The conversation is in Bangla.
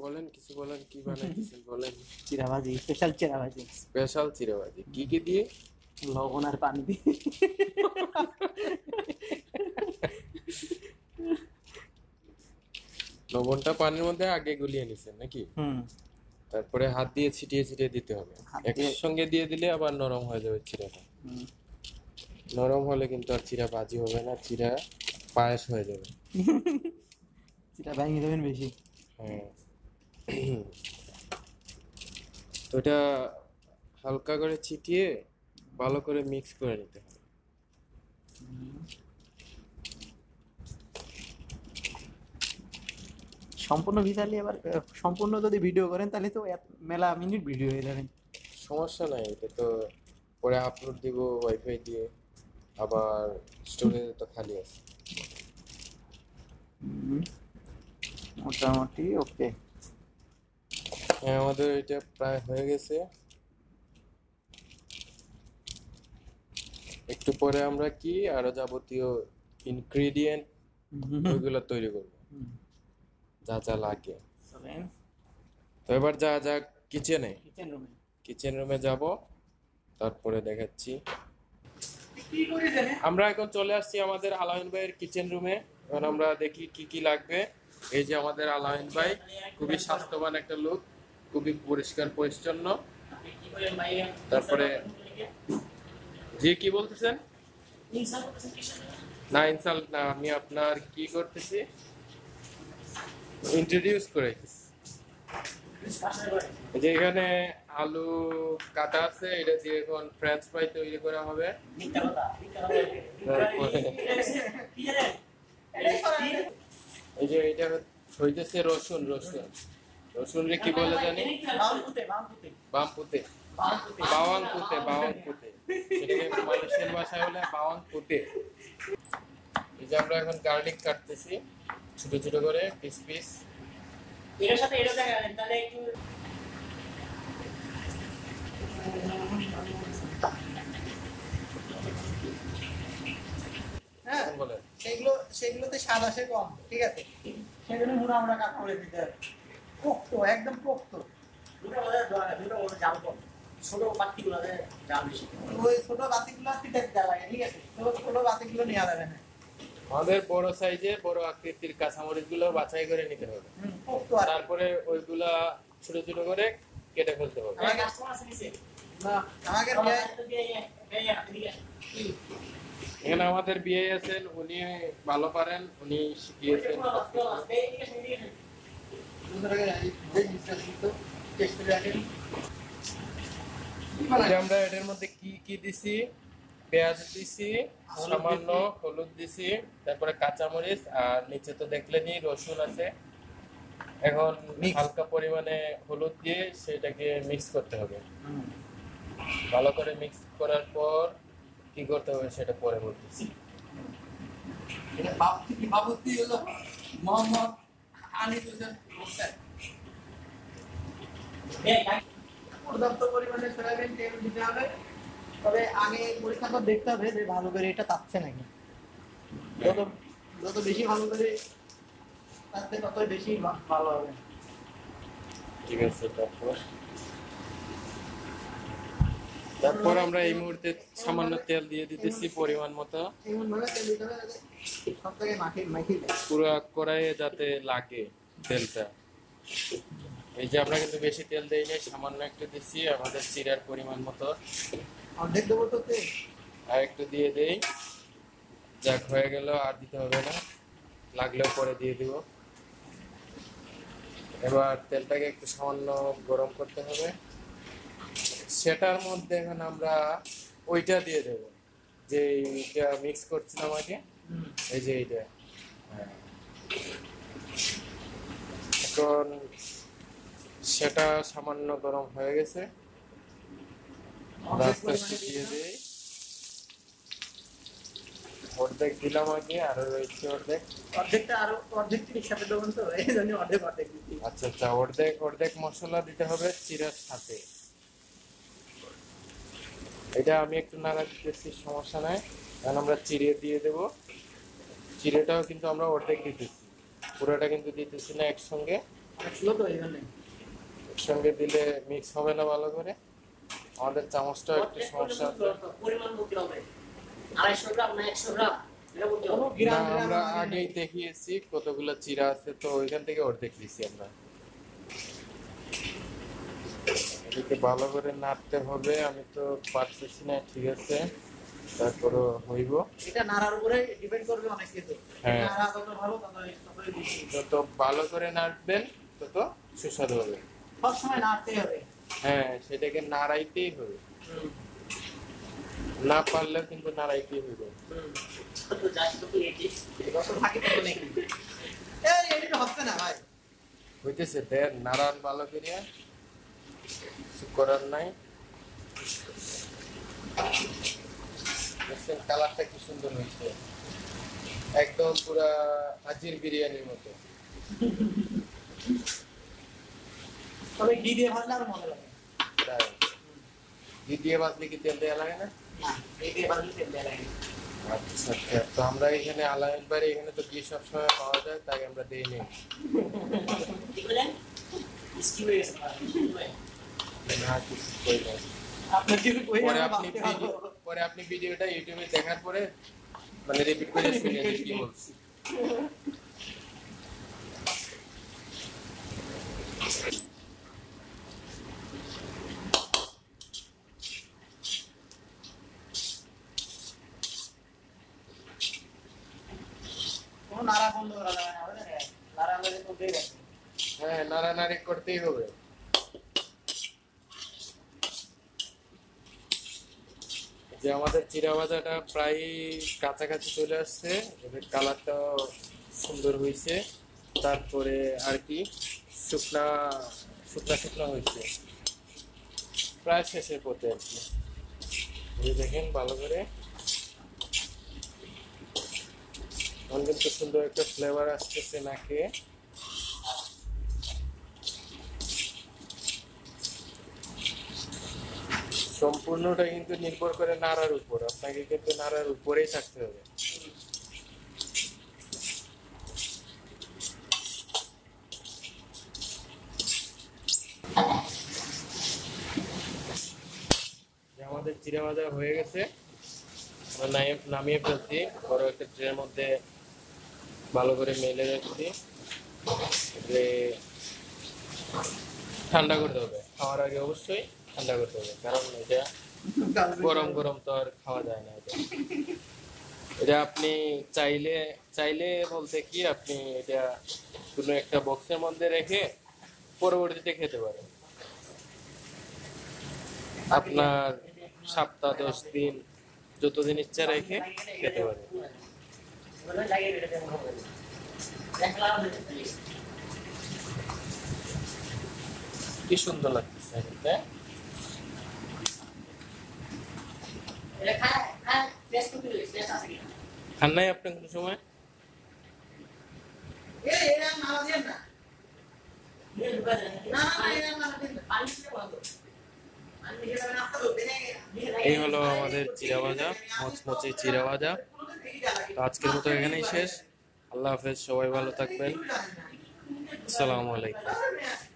বলেন কিছু বলেন কি বানাইতেছেন বলেন। চিরাভাজি স্পেশাল চিরাভাজি স্পেশাল চিরাবাজি। কি কি দিয়ে? লবণ আর পানি দিয়ে। লবণটা পানির মধ্যে আগে গুলিয়ে নিছেন নাকি? হুম। তারপরে হাত দিয়ে ছিটিয়ে ছিটিয়ে দিতে হবে। একসঙ্গে দিয়ে দিলে আবার নরম হয়ে যাবে চিরাটা। নরম হলে কিন্তু আর চিরা বাজি হবে না চিরা পায়েস হয়ে যাবে। চিরা ভেঙে দেবেন বেশি। হ্যাঁ। তো এটা হালকা করে ছিটিয়ে ভালো করে মিক্স করে নিতে হবে। সম্পূর্ণ ভিজালি আবার সম্পূর্ণ যদি ভিডিও করেন তাহলে তো মেলা মিনিট ভিডিও হয়ে যাবে। সমস্যা নাই এটা তো পরে আপলোড দিব ওয়াইফাই দিয়ে আবার স্টোরেজ তো খালি আছে। মোটামুটি ওকে আমাদের এটা প্রায় হয়ে গেছে। একটু পরে আমরা কি আরও যাবতীয় ইনগ্রেডিয়েন্ট ওইগুলো তৈরি করব। যা যা লাগে। তো এবার যা যা কিচেনে কিচেন রুমে কিচেন রুমে যাব। তারপরে দেখাচ্ছি। আমরা এখন চলে আসছি আমাদের আলামিন ভাইয়ের কিচেন রুমে এখন আমরা দেখি কি কি লাগবে। এই যে আমাদের আলামিন ভাই খুবই স্বাস্থ্যবান একটা লোক খুবই পরিষ্কার, পরিচ্ছন্ন। তারপরে জি, কি বলতেছেন? না ইনসাল্ট না, আমি আপনার কি করতেছি? ইন্ট্রোডিউস করে এই যে এখানে আলু কাটা আছে, এটা দিয়ে এখন ফ্রেঞ্চ ফ্রাই তৈরি করা হবে। এই যে এটা হইতেছে রসুন রসুন। রসুন রে কি বলে জানি? বাম পুতে বাওয়াং পুতে বাওয়াং পুতে সেটাকে ভাষায় বলে বাওয়াং পুতে এই যে আমরা এখন গার্লিক কাটতেছি। ছোট ছোট করে পিস পিস এটার সাথে এটা দেখা যাবে তাহলে একটু হ্যাঁ সেগুলো সেগুলোতে স্বাদ আসে কম ঠিক আছে। সেগুলো আমরা কাট করে দিতে হবে পোক্ত একদম পোক্ত। দুটো বোধহয় দরকার, দুটো বোধহয় জাল কম ছোট পাত্তিগুলোতে ওই ছোট বাতিগুলো পিঠে দিতে লাগে ঠিক আছে? ছোট ছোট বাতিগুলো নেওয়া যাবে না। আমাদের বড় সাইজে বড় আকৃতির কাঁচামরিচগুলো বাছাই করে নিতে হবে। তারপরে ওইগুলা ছোট ছোট করে কেটে ফেলতে হবে। এখানে আমাদের বিয়ে আছেন উনি ভালো পারেন উনি শিখিয়েছেন। আমরা এটার মধ্যে কি কি দিছি? পেঁয়াজ দিছি সামান্য হলুদ দিছি তারপরে কাঁচামরিচ আর নিচে তো দেখলেনই রসুন আছে। এখন হালকা পরিমাণে হলুদ দিয়ে সেটাকে মিক্স করতে হবে। ভালো করে মিক্স করার পর কি করতে হবে সেটা পরে বলতেছি। এটা বাবু বাবুতি হলো মোহাম্মদ পর্যাপ্ত পরিমাণে সয়াবিন তেল দিতে হবে তবে আগে পরীক্ষা করে দেখতে হবে যে ভালো করে এটা তাপছে নাকি। যত যত বেশি ভালো করে তাতে ততই বেশি ভালো হবে। ঠিক আছে তারপর তারপর আমরা এই মুহূর্তে সামান্য তেল দিয়ে দিতেছি পরিমাণ মতো। পুরো কড়াইয়ে যাতে লাগে তেলটা। এই যে আমরা কিন্তু বেশি তেল দেই নাই, সামান্য একটু দিচ্ছি, আমাদের চিরার পরিমাণ মতো। অর্ধেক দেবো তো আর একটু দিয়ে দেই। যাক, হয়ে গেল, আর দিতে হবে না। লাগলেও পরে দিয়ে দিব। এবার তেলটাকে একটু সামান্য গরম করতে হবে। সেটার মধ্যে এখন আমরা ওইটা দিয়ে দেব। যে এটা মিক্স করছিলাম আগে এই যে এইটা। এখন সেটা সামান্য গরম হয়ে গেছে। আস্তে দিয়ে। দেই। অর্ধেক দিলাম আগে আরও রয়েছে অর্ধেক। অর্ধেকটা আরও অর্ধেক তিরিশ সাথে দেবেন তো এই জন্য অর্ধেক অর্ধেক আচ্ছা আচ্ছা অর্ধেক অর্ধেক মশলা দিতে হবে চিরার সাথে। এটা আমি একটু নাড়া দিতেছি সমস্যা নাই। কারণ আমরা চিড়ে দিয়ে দেব। চিড়েটাও কিন্তু আমরা অর্ধেক দিতেছি। পুরোটা কিন্তু দিতেছি না একসঙ্গে। ছিল তো এই জন্য সঙ্গে দিলে মিক্স হবে না ভালো করে। আমাদের চামচটাও একটু সমস্যা আমরা আগেই দেখিয়েছি কতগুলো চিরা আছে তো ওইখান থেকে অর্ধেক দিছি আমরা। এদিকে ভালো করে নাড়তে হবে আমি তো পারতেছি না ঠিক আছে। তারপরও হইব। এটা নাড়ার উপরে ডিপেন্ড করবে অনেক কিছু হ্যাঁ। যত ভালো তত যত ভালো করে নাড়বেন তত সুস্বাদু হবে। সবসময় নাড়তে হবে। হ্যাঁ সেটাকে নাড়াইতেই হবে। না পারলেও কিন্তু নাড়াইতেই হবে। হইতেছে দেন নাড়ান ভালো করিয়া। কিছু করার নাই। দেখছেন কালারটা কি সুন্দর হয়েছে। একদম পুরা হাজির বিরিয়ানির মতো। তবে ঘি দিয়ে ভাজলে আরও মজা লাগে তাই। ঘি দিয়ে বাজলে কি তেল দেওয়া লাগে না? না ঘি দিয়ে ভাজলে তেল দেওয়া লাগে আচ্ছা আচ্ছা তো আমরা এখানে আলামের বাড়ি এখানে তো ঘি সবসময় পাওয়া যায় তাই আমরা দিই নি না কিছু করি না পরে আপনি পরে ভিডিওটা ইউটিউবে দেখার পরে মানে রিপিট করে শুনে কি বলছি। হ্যাঁ নাড়ানাড়ি করতেই হবে। যে আমাদের চিরা ভাজাটা প্রায় কাছাকাছি চলে আসছে, এদের কালারটাও সুন্দর হয়েছে। তারপরে আর কি, শুকনা শুকনা শুকনা হয়েছে। প্রায় শেষের পথে আর কি। দেখেন ভালো করে। কিন্তু সুন্দর একটা ফ্লেভার আসতেছে নাকে। সম্পূর্ণটা কিন্তু নির্ভর করে নাড়ার উপর। আপনাকে কিন্তু নাড়ার উপরেই থাকতে হবে। আমাদের চিড়া ভাজা হয়ে গেছে নামিয়ে- ফেলছি। বড় একটা ট্রের মধ্যে ভালো করে মেলে রাখছি ঠান্ডা করতে হবে। খাওয়ার আগে অবশ্যই ঠান্ডা করতে হবে কারণ এটা গরম গরম তো আর খাওয়া যায় না এটা। এটা আপনি চাইলে চাইলে বলতে কি, আপনি এটা কোনো একটা বক্সের মধ্যে রেখে পরবর্তীতে খেতে পারেন। আপনার সপ্তাহ, দশ দিন, যতদিন ইচ্ছা রেখে খেতে পারেন। কি সুন্দর লাগতেছে নিজে যাবেন, আপনার তো বেনে- এই হলো আমাদের চিরা ভাজা মচমচে চিরা ভাজা। আজকের মতো এখানেই শেষ। আল্লাহ হাফেজ সবাই ভালো থাকবেন। আসসালামু আলাইকুম।